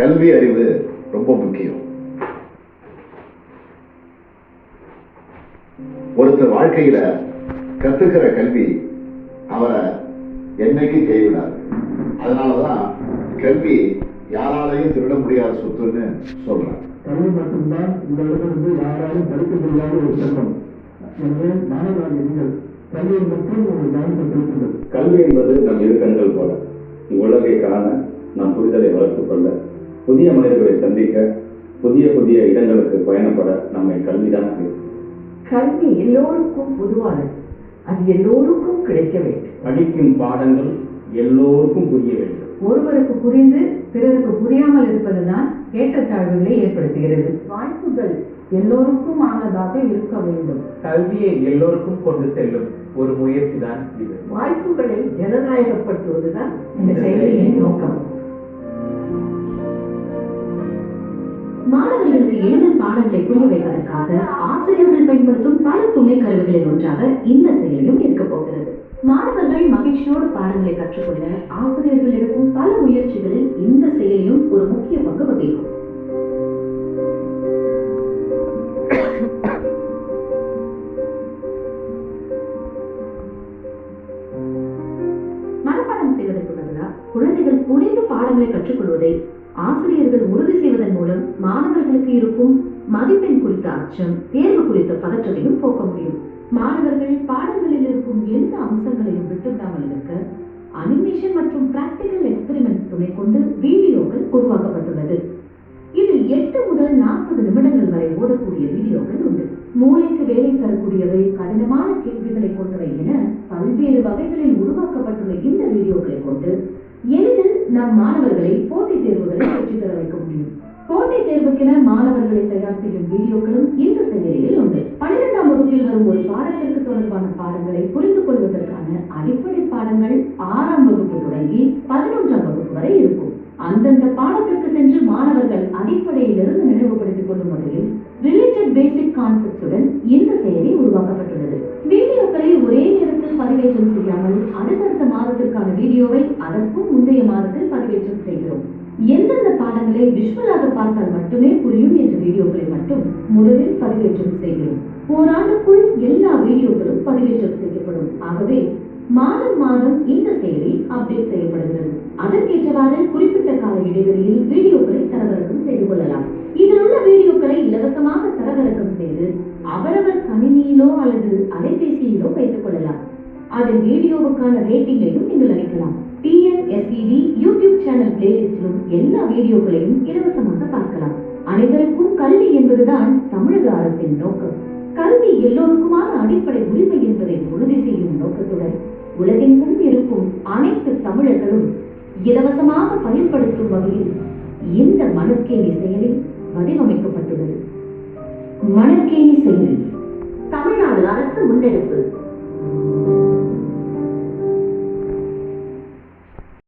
கல்வி அறிவு ரொம்ப முக்கியம். ஒருத்தர் வாழ்க்கையில கத்துக்கிற கல்வி அவரை என்னைக்கும் கைவிடாது. அதனாலதான் கல்வி யாராலையும் திருட முடியாத சொத்துன்னு சொல்றாங்க. கல்வி மட்டும்தான் இந்த உலகிலிருந்து யாராலும் படிக்க முடியாத ஒரு செல்வம் எனவே நீங்கள் கல்வியை மட்டும் உங்கள் கவனத்தை கல்வி என்பது நம் இரு கண்கள் போல. இவ்வுலகை காண நம் புரிதலை வளர்த்துக் கொள்ள புதிய மனிதர்களை சந்திக்க புதிய புதிய இடங்களுக்கு பயணப்பட நம்மை கல்விதான் கல்வி எல்லோருக்கும் பொதுவானது. அது எல்லோருக்கும் கிடைக்க வேண்டும். படிக்கும் பாடங்கள் எல்லோருக்கும் புரிய வேண்டும். ஒருவருக்கு புரிந்து பிறருக்கு புரியாமல் இருப்பதுதான் ஏற்றத்தாழ்வுகளை ஏற்படுத்துகிறது. வாய்ப்புகள் எல்லோருக்கும் ஆனதாக இருக்க வேண்டும். கல்வியை எல்லோருக்கும் கொண்டு செல்லும் ஒரு முயற்சி தான் இது. வாய்ப்புகளை ஜனநாயகப்படுத்துவதுதான் இந்த செயலியின் நோக்கம். பாடத்தை பாடங்களை புரிய வைப்பதற்காக ஆசிரியர்கள் பயன்படுத்தும் பல துணை கருவிகளில் ஒன்றாக இந்த செயலியும் இருக்க போகிறது. மாணவர்கள் மகிழ்ச்சியோடு பாடங்களை கற்றுக்கொள்ள ஆசிரியர்கள் எடுக்கும் பல முயற்சிகளில் இந்த செயலியும் ஒரு முக்கிய பங்கு வகிக்கும். மனப்பாடம் செய்வதற்கு பதிலாக குழந்தைகள் புரிந்து பாடங்களை கற்றுக்கொள்வதை ஆசிரியர்கள் உறுதி செய்வதன் மூலம் மாணவர்களுக்கு இருக்கும் மதிப்பெண் குறித்த அச்சம் தேர்வு குறித்த பதற்றத்தையும் போக்க முடியும். மாணவர்கள் பாடங்களில் இருக்கும் எந்த அம்சங்களையும் விட்டுவிடாமல் இருக்க அனிமேஷன் மற்றும் பிராக்டிகல் எக்ஸ்பெரிமெண்ட் துணை கொண்டு வீடியோக்கள் உருவாக்கப்பட்டுள்ளது. இதில் எட்டு முதல் நாற்பது நிமிடங்கள் வரை ஓடக்கூடிய வீடியோக்கள் உண்டு. மூளைக்கு வேலை தரக்கூடியவை கடினமான கேள்விகளை கொண்டவை என பல்வேறு வகைகளில் உருவாக்கப்பட்டுள்ள இந்த வீடியோக்களை கொண்டு எளிதில் நம் மாணவர்களை கோட்டை தேர்வுக்கென மாணவர்களை தயார் செய்யும் வீடியோக்களும் இந்த செயலியில் உண்டு. பன்னிரெண்டாம் வகுப்பில் வரும் ஒரு பாடத்திற்கு தொடர்பான பாடங்களை புரிந்து கொள்வதற்கான அடிப்படை பாடங்கள் ஆறாம் வகுப்பு தொடங்கி பதினொன்றாம் வகுப்பு வரை இருக்கும். அந்தந்த பாடத்திற்கு சென்று மாணவர்கள் அடிப்படையிலிருந்து நினைவுபடுத்திக் கொள்ளும் வகையில் ரிலேட்டட் பேசிக் கான்செப்டுடன் இந்த செயலி உருவாக்கப்பட்டுள்ளது. வீடியோக்களை ஒரே நேரத்தில் பதிவேற்றம் செய்யாமல் அடுத்தடுத்த மாதத்திற்கான வீடியோவை அதற்கும் முந்தைய மாதத்தில் பதிவேற்றம் செய்கிறோம். எந்தெந்த பாடங்களை விஷுவலாக பார்த்தால் மட்டுமே புரியும் என்ற வீடியோக்களை மட்டும் முதலில் பதிவேற்றம் செய்கிறோம். ஓராண்டுக்குள் எல்லா வீடியோக்களும் பதிவேற்றம் செய்யப்படும். ஆகவே மாதம் மாதம் இந்த செயலி அப்டேட் செய்யப்படுகிறது. அதற்கேற்றவாறு குறிப்பிட்ட கால இடைவெளியில் வீடியோக்களை தரவிறக்கம் செய்து கொள்ளலாம். இதில் உள்ள வீடியோக்களை இலவசமாக தரவிறக்கம் செய்து அவரவர் கணினியிலோ அல்லது அலைபேசியிலோ வைத்துக் கொள்ளலாம். அதில் வீடியோவுக்கான ரேட்டிங்கையும் நீங்கள் அளிக்கலாம். பிளேலிஸ்டிலும் எல்லா வீடியோக்களையும் இலவசமாக பார்க்கலாம். அனைவருக்கும் கல்வி என்பதுதான் தமிழக அரசின் நோக்கம். கல்வி எல்லோருக்குமான அடிப்படை உரிமை என்பதை உறுதி செய்யும் நோக்கத்துடன் உலகெங்கும் இருக்கும் அனைத்து தமிழர்களும் இலவசமாக பயன்படுத்தும் வகையில் இந்த மணற்கேணி செயலி வடிவமைக்கப்பட்டுள்ளது. மணற்கேணி செயலி. தமிழ்நாடு அரசு முன்னெடுப்பு.